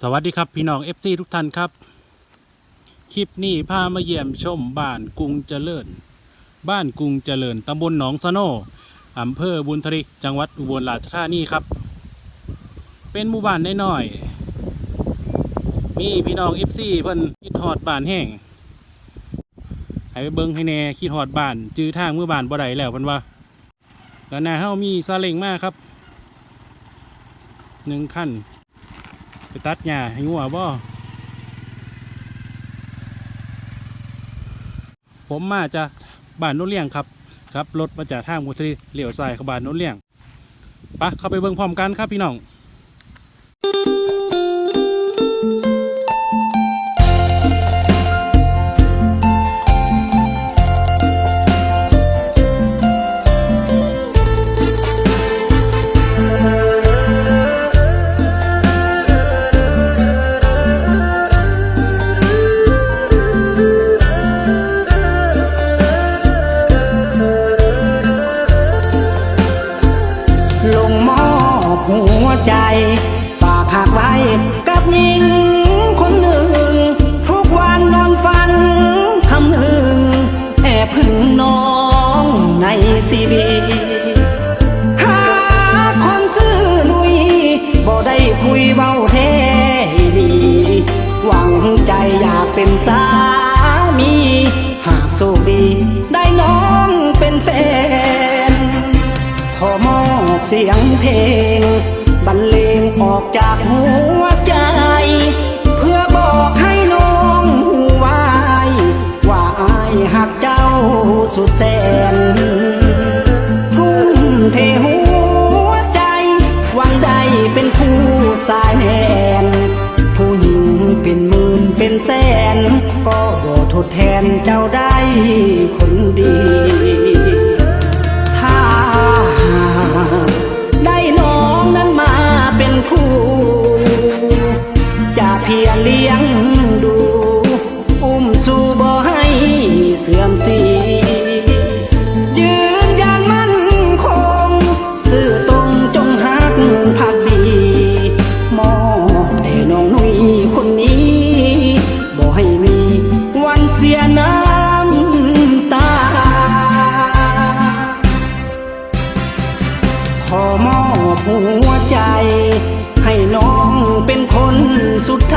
สวัสดีครับพี่น้อง FC ทุกท่านครับ คลิปนี้พามาเยี่ยมชมบ้านกรุงเจริญ บ้านกรุงเจริญตำบลหนองสะโนอำเภอบุญทริกจังหวัดอุบลราชธานีครับ เป็นหมู่บ้านน้อยๆมีพี่น้อง FC เพิ่นคิดฮอดบ้านแห้งให้ไปเบิ่งให้แน่คิดฮอดบ้าน จื้อทางเมื่อบ้านบ่ได้แล้วเพิ่นว่าแล้วนาเฮามีซาเล้งมากครับหนึ่งขั้น ไปตัดหญ้าให้งัวบ่ผมมาจากบ้านโน้นเลี้ยงครับครับรถมาจากทางมุทรีเหลียวซ้ายเข้าบ้านโน้นเลี้ยงปะเข้าไปเบิ่งพร้อมกันครับพี่น้อง แอบหึงน้องในซีดีหาคนซื้อลุยบ่ได้คุยเบาเทดีหวังใจอยากเป็นสามี หากโชคดีได้น้องเป็นแฟน ขอมอบเสียงเพลง บรรเลงออกจากหัว สุดแสนทุ่มเทหัวใจหวังได้เป็นผู้สายแนนผู้หญิงเป็นหมื่นเป็นแสน ก็บ่ทดแทนเจ้าได้คนดี สุด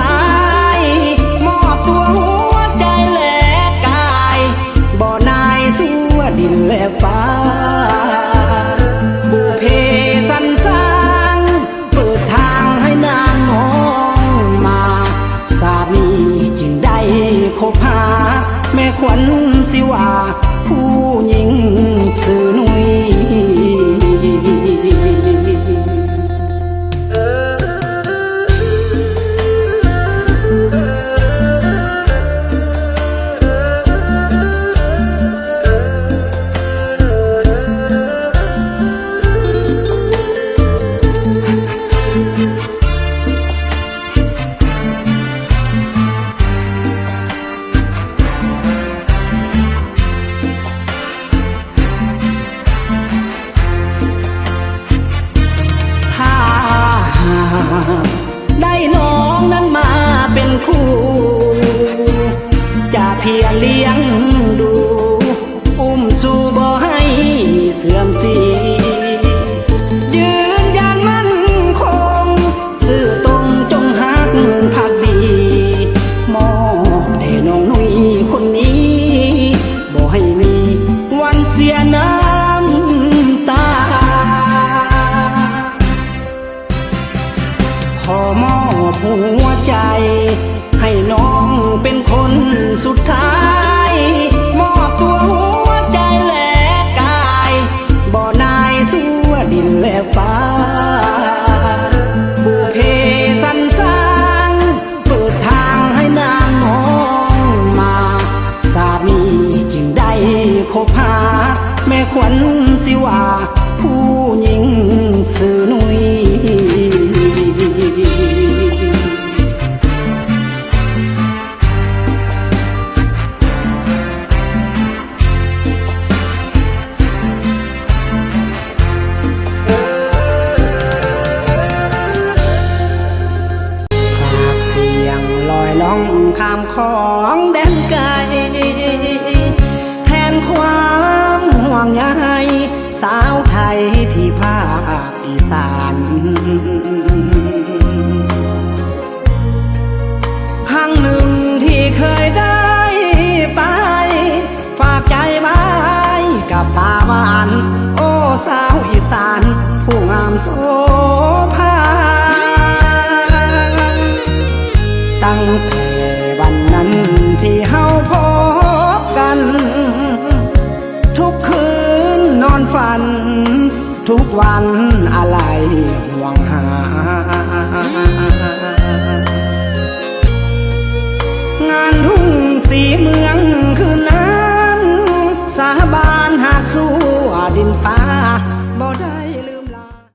ได้น้องนั้นมาเป็นคู่ จะเพียเลี้ยงดู อุ้มสู่บ่ให้เสื่อมสีย ขวัญสิว่าผู้หญิงสื่อนุยล่องข้ามของแดนไกลแทนความ วงใยสาวไทยที่ภาคอีสานครั้งหนึ่งที่เคยได้ไป ฝากใจไว้กับตาหวาน โอ้สาวอีสาน ผู้งามโสภาตั้งแต่